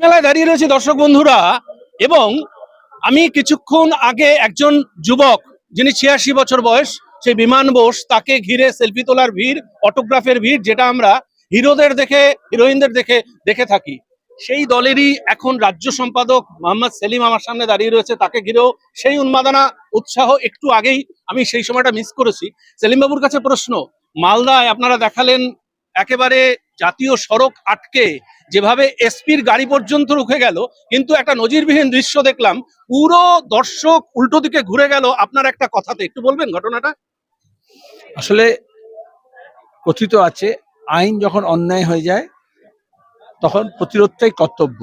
মেলায় দাঁড়িয়ে রয়েছে দর্শক বন্ধুরা, এবং আমি কিছুক্ষণ আগে একজন যুবক, যিনি ছিয়াশি বছর বয়স, সেই বিমান বোস, তাকে ঘিরে সেলফি তোলার ভিড়, অটোগ্রাফের ভিড়, যেটা আমরা হিরোদের দেখে, হিরোইনদের দেখে দেখে থাকি। সেই দলেরই এখন রাজ্য সম্পাদক মোহাম্মদ সেলিম আমার সামনে দাঁড়িয়ে রয়েছে, তাকে ঘিরেও সেই উন্মাদনা, উৎসাহ একটু আগেই আমি সেই সময়টা মিস করেছি। সেলিম বাবুর কাছে প্রশ্ন, মালদায় আপনারা দেখালেন একেবারে জাতীয় সড়ক আটকে যেভাবে এসপির গাড়ি পর্যন্ত রুখে গেল, কিন্তু একটা নজিরবিহীন দৃশ্য দেখলাম, পুরো দর্শক উল্টো দিকে ঘুরে গেল। আপনার একটা কথাতে একটু বলবেন ঘটনাটা? আসলে কথিত আছে, আইন যখন অন্যায় হয়ে যায়, তখন প্রতিরোধটাই কর্তব্য।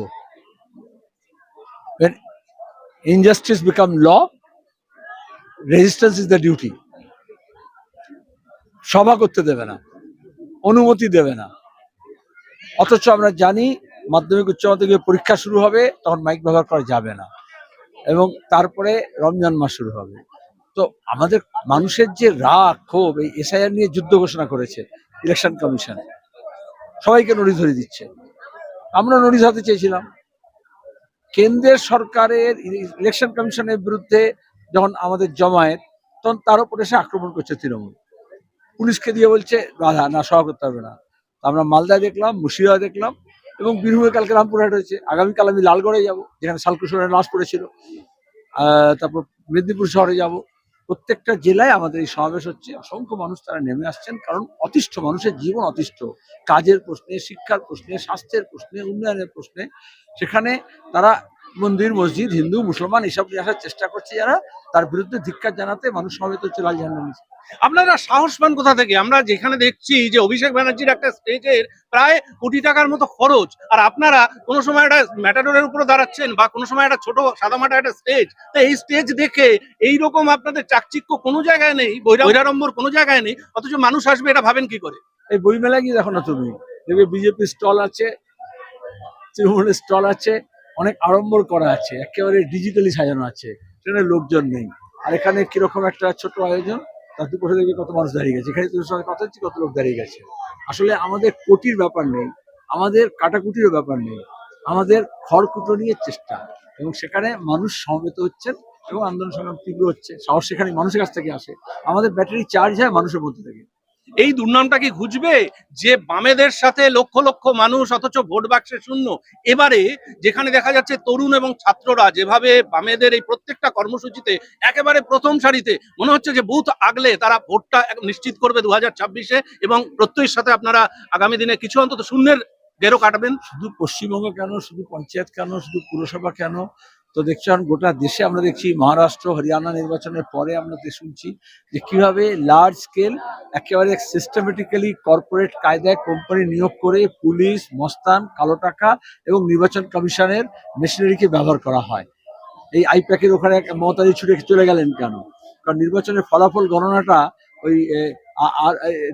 Injustice become law resistance is the duty সভা করতে দেবে না, অনুমতি দেবে না। অথচ আমরা জানি মাধ্যমিক, উচ্চ মাধ্যমিক পরীক্ষা শুরু হবে, তখন মাইক ব্যবহার করা যাবে না। এবং তারপরে রমজান মাস শুরু হবে। তো আমাদের মানুষের যে রাগ, ক্ষোভ, এই এসআইআর নিয়ে যুদ্ধ ঘোষণা করেছে, ইলেকশন কমিশন, সবাইকে নোটিশ ধরে দিচ্ছে। আমরা নোটিশ হাতে চেয়েছিলাম। কেন্দ্রের সরকারের ইলেকশন কমিশনের বিরুদ্ধে যখন আমাদের জমায়েত, তখন তার উপরে এসে আক্রমণ করছে তৃণমূল। পুলিশকে দিয়ে বলছে রাধা না সভা করতে হবে না। আমরা মালদা দেখলাম, মুর্শিদাবাদ দেখলাম এবং বীরভূমে কালকে রামপুরহাট হয়েছে আগামীকাল আমি লালগড়ে যাব, যেখানে শালকুশনের লাশ পড়েছিল। তারপর মেদিনীপুর শহরে যাব। প্রত্যেকটা জেলায় আমাদের এই সমাবেশ হচ্ছে। অসংখ্য মানুষ তারা নেমে আসছেন, কারণ অতিষ্ঠ মানুষের জীবন অতিষ্ঠ। কাজের প্রশ্নে, শিক্ষার প্রশ্নে, স্বাস্থ্যের প্রশ্নে, উন্নয়নের প্রশ্নে। সেখানে তারা মন্দির, মসজিদ, হিন্দু, মুসলমান, এসব নিয়ে আসার চেষ্টা করছে যারা। তার বিরুদ্ধে ধিক্কার জানাতে মানুষ সমেত ঝান্ডা নিচে আপনারা সাহস পান কোথা থেকে? আমরা যেখানে দেখছি যে অভিষেক ব্যানার্জির একটা স্টেজের প্রায় কোটি টাকার মতো খরচ, আর আপনারা কোনো সময় একটা ম্যাটাডোরের উপরে দাঁড়াচ্ছেন বা কোনো সময় একটা ছোট সাদামাটা একটা স্টেজ তো এই স্টেজ দেখে এইরকম আপনাদের চাকচিক্য কোনো জায়গায় নেই বৈরাড়ম্বর কোনো জায়গায় নেই, অথচ মানুষ আসবে, এটা ভাবেন কি করে? এই বইমেলা গিয়ে দেখো না তুমি। দেখবে বিজেপি স্টল আছে, তৃণমূলের স্টল আছে অনেক আড়ম্বর করা আছে, একেবারে ডিজিটালি সাজানো আছে সেখানে লোকজন নেই। আর এখানে কীরকম একটা ছোট আয়োজন, তার দুপাশে দেখবে কত মানুষ দাঁড়িয়ে গেছে। এখানে তোর সঙ্গে কথা হচ্ছে কত লোক দাঁড়িয়ে গেছে। আসলে আমাদের কোটির ব্যাপার নেই, আমাদের কাটাকুটিরও ব্যাপার নেই, আমাদের খড়কুটো নিয়ে চেষ্টা। এবং সেখানে মানুষ সমবেত হচ্ছেন এবং আন্দোলন সংগ্রাম তীব্র হচ্ছে, সাহস সেখানে মানুষের কাছ থেকে আসে। আমাদের ব্যাটারি চার্জ হয় মানুষের মধ্যে থেকে। এই দুর্নামটা কি ঘুচবে? যে বামেদের সাথে লক্ষ লক্ষ মানুষ, অথচ ভোট বাক্সে শূন্য। এবারে যেখানে দেখা যাচ্ছে তরুণ এবং ছাত্ররা যেভাবে বামেদের এই প্রত্যেকটা কর্মসূচিতে, একেবারে প্রথম সারিতে, মনে হচ্ছে যে বুথ আগলে তারা ভোটটা নিশ্চিত করবে দু হাজার ছাব্বিশে এবং প্রত্যয়ের সাথে আপনারা আগামী দিনে কিছু অন্তত শূন্যের গেরো কাটবেন। শুধু পশ্চিমবঙ্গ কেন? শুধু পঞ্চায়েত কেন? শুধু পুরসভা কেন? তো দেখছেন গোটা দেশে আমরা দেখছি মহারাষ্ট্র, হরিয়ানা নির্বাচনের পরে আমরা শুনছি যে কীভাবে লার্জ স্কেল একেবারে সিস্টেমেটিক্যালি কর্পোরেট কায়দায় কোম্পানি নিয়োগ করে পুলিশ, মস্তান, কালো টাকা এবং নির্বাচন কমিশনের মেশিনারিকে ব্যবহার করা হয়। এই আইপ্যাকের ওখানে এক মমতাজি ছুটে চলে গেলেন কেন? কারণ নির্বাচনের ফলাফল গণনাটা ওই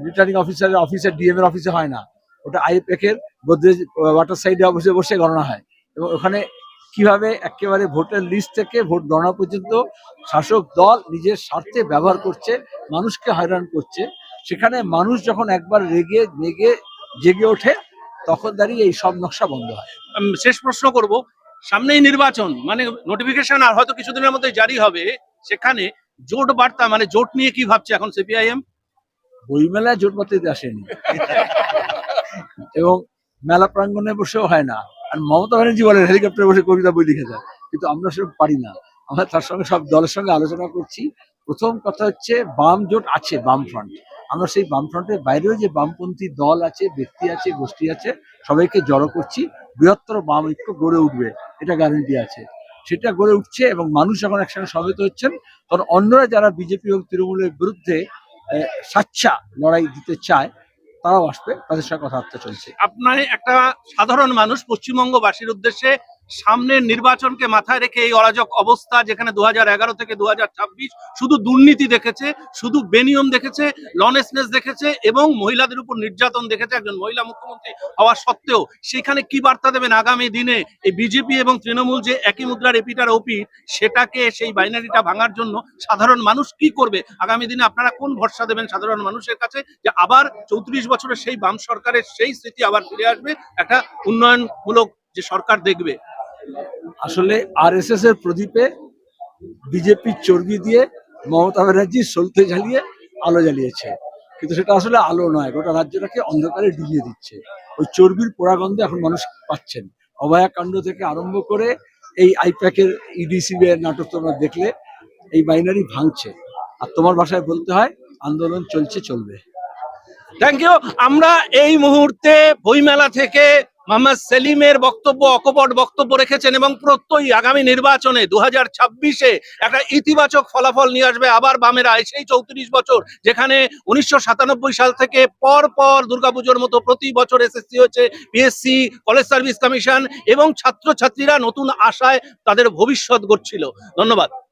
রিটার্নিং অফিসারের অফিসে ডিএম এর অফিসে হয় না। ওটা আইপ্যাকের গোদরেজ ওয়াটার সাইডে অফিসে বসে গণনা হয় এবং ওখানে কীভাবে একেবারে ভোটের লিস্ট থেকে ভোট গণনা পর্যন্ত শাসক দল নিজের স্বার্থে ব্যবহার করছে মানুষকে হয়রান করছে সেখানে মানুষ যখন একবার রেগে মেগে জেগে ওঠে তখন দাঁড়িয়ে এই সব নকশা বন্ধ হয়। শেষ প্রশ্ন করব সামনেই নির্বাচন মানে নোটিফিকেশন আর হয়তো কিছুদিনের মধ্যে জারি হবে সেখানে জোট বার্তা মানে জোট নিয়ে কি ভাবছে এখন সিপিআইএম বইমেলায় জোট বাঁধতে আসেনি। এবং মেলা প্রাঙ্গনে বসেও হয় না। আর মমতা ব্যানার্জি বলেন হেলিকপ্টারে বসে কবিতা বই লিখে দেয় কিন্তু আমরা সেরকম পারি না। আমরা তার সঙ্গে সব দলের সঙ্গে আলোচনা করছি। প্রথম কথা হচ্ছে বাম জোট আছে বাম ফ্রন্ট আমরা সেই বাম ফ্রন্টের বাইরেও যে বামপন্থী দল আছে ব্যক্তি আছে গোষ্ঠী আছে সবাইকে জড়ো করছি। বৃহত্তর বাম ঐক্য গড়ে উঠবে এটা গ্যারান্টি আছে। সেটা গড়ে উঠছে এবং মানুষ যখন একসঙ্গে সমবেত হচ্ছেন। তখন অন্যরা যারা বিজেপি এবং তৃণমূলের বিরুদ্ধে আহ, স্বাচ্ছা লড়াই দিতে চায় তারাও আসবে তাদের সঙ্গে কথাবার্তা চলছে। আপনার একটা সাধারণ মানুষ পশ্চিমবঙ্গবাসীর উদ্দেশ্যে সামনের নির্বাচনকে মাথায় রেখে এই অরাজক অবস্থা যেখানে দু হাজার এগারো থেকে দুহাজার ছাব্বিশ শুধু দুর্নীতি দেখেছে, শুধু বেনিয়ম দেখেছে লনেসনেস দেখেছে এবং মহিলাদের উপর নির্যাতন দেখেছে একজন মহিলা মুখ্যমন্ত্রী হওয়া সত্ত্বেও। সেখানে কি বার্তা দেবেন আগামী দিনে এই বিজেপি এবং তৃণমূল যে একই মুদ্রার এপিটার ওপি সেটাকে সেই বাইনারিটা ভাঙার জন্য সাধারণ মানুষ কি করবে? আগামী দিনে আপনারা কোন ভরসা দেবেন সাধারণ মানুষের কাছে যে আবার চৌত্রিশ বছরের সেই বাম সরকারের সেই স্মৃতি আবার ফিরে আসবে? একটা উন্নয়নমূলক যে সরকার দেখবে। আসলে আরএসএস এর প্রদীপে বিজেপির চর্বি দিয়ে মমতা ব্যানার্জি সলতে জ্বালিয়ে আলো জ্বালিয়েছে। কিন্তু সেটা আসলে আলো নয়, গোটা রাজ্যটাকে অন্ধকারে ডুবিয়ে দিচ্ছে। ওই চর্বির পোড়াগন্ধে এখন মানুষ পাচ্ছেন। অভয়াকাণ্ড থেকে আরম্ভ করে এই আইপ্যাকের ইডিসি এর নাটক তোমরা দেখলে, এই বাইনারি ভাঙছে। আর তোমার ভাষায় বলতে হয়, আন্দোলন চলছে, চলবে। থ্যাংক ইউ আমরা এই মুহূর্তে বইমেলা থেকে মোহাম্মদ সেলিমের বক্তব্য, অকপট বক্তব্য রেখেছেন এবং প্রত্যয়ী আগামী নির্বাচনে দু হাজার ছাব্বিশে একটা ইতিবাচক ফলাফল নিয়ে আসবে আবার বামেরা সেই চৌত্রিশ বছর যেখানে উনিশশো সাতানব্বই সাল থেকে পর পর দুর্গাপুজোর মতো প্রতি বছর এসএসসি হচ্ছে পিএসসি কলেজ সার্ভিস কমিশন এবং ছাত্রছাত্রীরা নতুন আশায় তাদের ভবিষ্যৎ গড়ছিল। ধন্যবাদ।